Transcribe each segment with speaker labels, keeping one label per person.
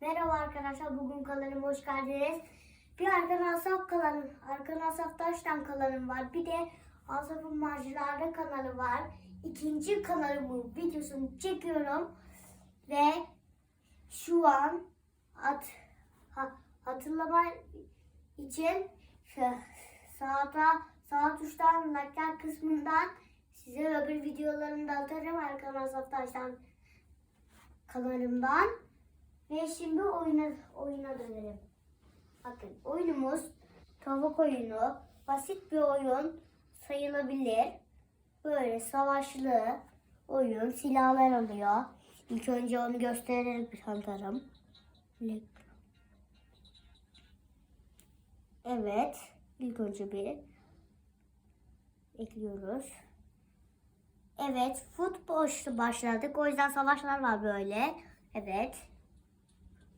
Speaker 1: Merhaba arkadaşlar, bugün kanalıma hoş geldiniz. Bir Arkan Asaf kanalı, Arkan Asaf Taş'tan kanalım var. Bir de Asaf'ın Macerada kanalı var. İkinci kanalımın videosunu çekiyorum. Ve şu an at, ha, hatırlama için sağda sağ tuştan like kısmından size öbür videolarını da atarım Arkan Asaf Taş'tan kanalımdan. Ve şimdi oyuna, oyuna dönelim. Bakın oyunumuz tavuk oyunu. Basit bir oyun sayılabilir. Böyle savaşlı oyun. Silahlar alıyor. İlk önce onu göstererek tanıtarım. Evet. İlk önce bir ekliyoruz. Evet. Futbol başladık. O yüzden savaşlar var böyle. Evet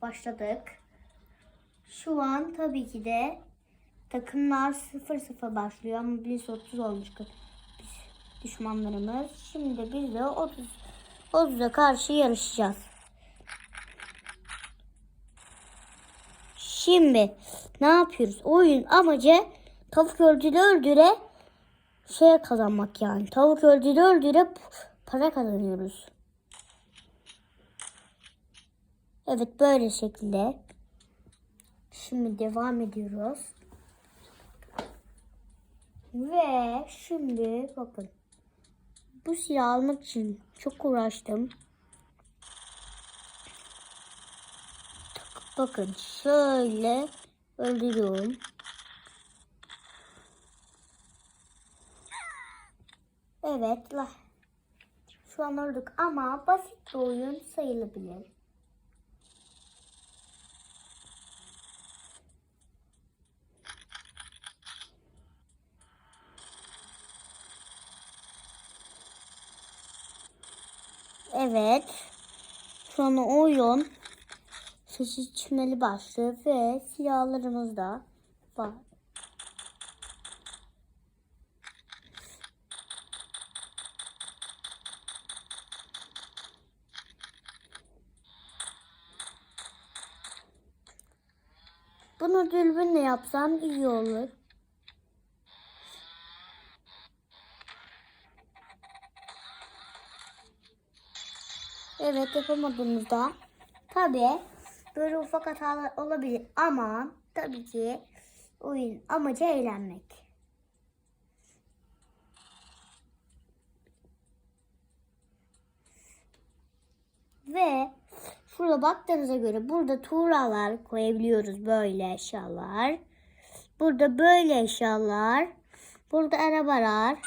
Speaker 1: başladık. Şu an tabii ki de takımlar 0-0 başlıyor ama biz 30 olmuş düşmanlarımız. Şimdi biz de 30 30'a karşı yarışacağız. Şimdi ne yapıyoruz? Oyun amacı tavuk öldüre öldüre şey kazanmak yani. Tavuk öldüre öldüre para kazanıyoruz. Evet böyle şekilde. Şimdi devam ediyoruz. Ve şimdi bakın. Bu silahı almak için çok uğraştım. Bakın şöyle öldürüyorum. Evet. la- Şu an öldük ama basit bir oyun sayılabilir. Evet. Şu an oyun seçmeli başlıyor ve silahlarımız da var. Bunu dürbünle yapsam iyi olur. Evet yapamadığımızda tabi böyle ufak hatalar olabilir ama tabii ki oyun amacı eğlenmek. Ve şurada baktığınıza göre burada tuğralar koyabiliyoruz böyle eşyalar. Burada böyle eşyalar. Burada arabalar.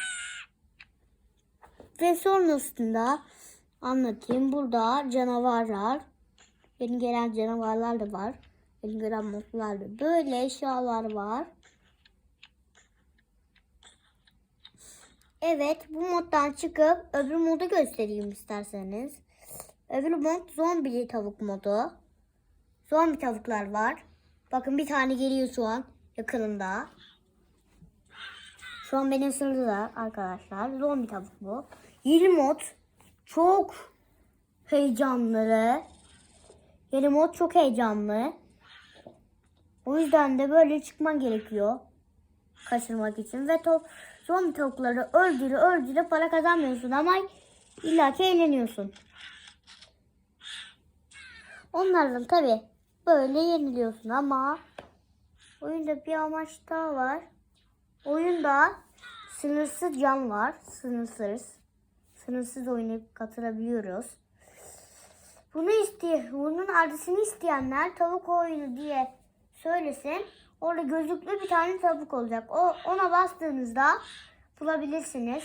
Speaker 1: Ve sonrasında anlatayım. Burada canavarlar. Yeni gelen canavarlar da var. Yeni gelen modlar da. Böyle eşyalar var. Evet bu moddan çıkıp öbür modu göstereyim isterseniz. Öbür mod zombili tavuk modu. Zombi tavuklar var. Bakın bir tane geliyor şu an yakınında. Şu an beni ısırdılar arkadaşlar. Zombi tavuk bu. Yeni mod çok heyecanlı. Yeni mod çok heyecanlı. O yüzden de böyle çıkman gerekiyor. Kaçırmak için. Ve top, zombi tavukları öldürü öldürü para kazanmıyorsun ama illaki eğleniyorsun. Onlardan tabi böyle yeniliyorsun ama oyunda bir amaç daha var. Oyunda sınırsız can var. Sınırsız. Sınırsız oynayıp katılabiliyoruz. Bunu isteye, bunun adresini isteyenler tavuk oyunu diye söylesin. Orada gözlüklü bir tane tavuk olacak. O ona bastığınızda bulabilirsiniz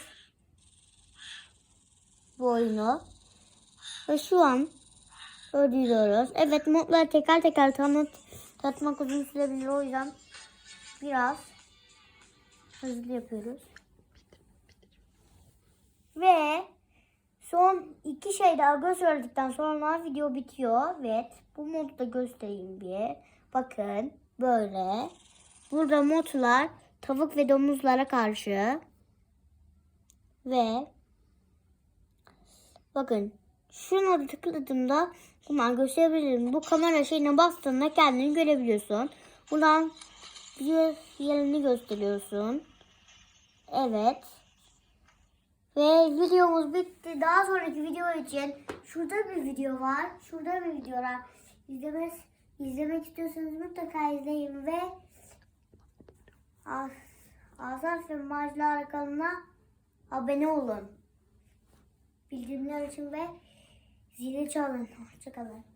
Speaker 1: bu oyunu. Ve şu an ödüyoruz. Evet modları teker teker tanıt tatmak uzun sürebilir o yüzden biraz hızlı yapıyoruz. Ve son iki şey daha gösterdikten sonra video bitiyor. Evet bu modu da göstereyim bir. Bakın böyle. Burada modlar tavuk ve domuzlara karşı. Ve bakın şuna tıkladığımda Buradan gösterebilirim. Bu kamera şeyine bastığında kendini görebiliyorsun. Buradan bir yerini gösteriyorsun. Evet. Ve videomuz Daha sonraki video için şurada bir video var. Şurada bir video var. İzlemek, izlemek istiyorsanız mutlaka izleyin ve As Asaf ve kanalına abone olun. Bildirimler için ve zili çalın. Hoşçakalın.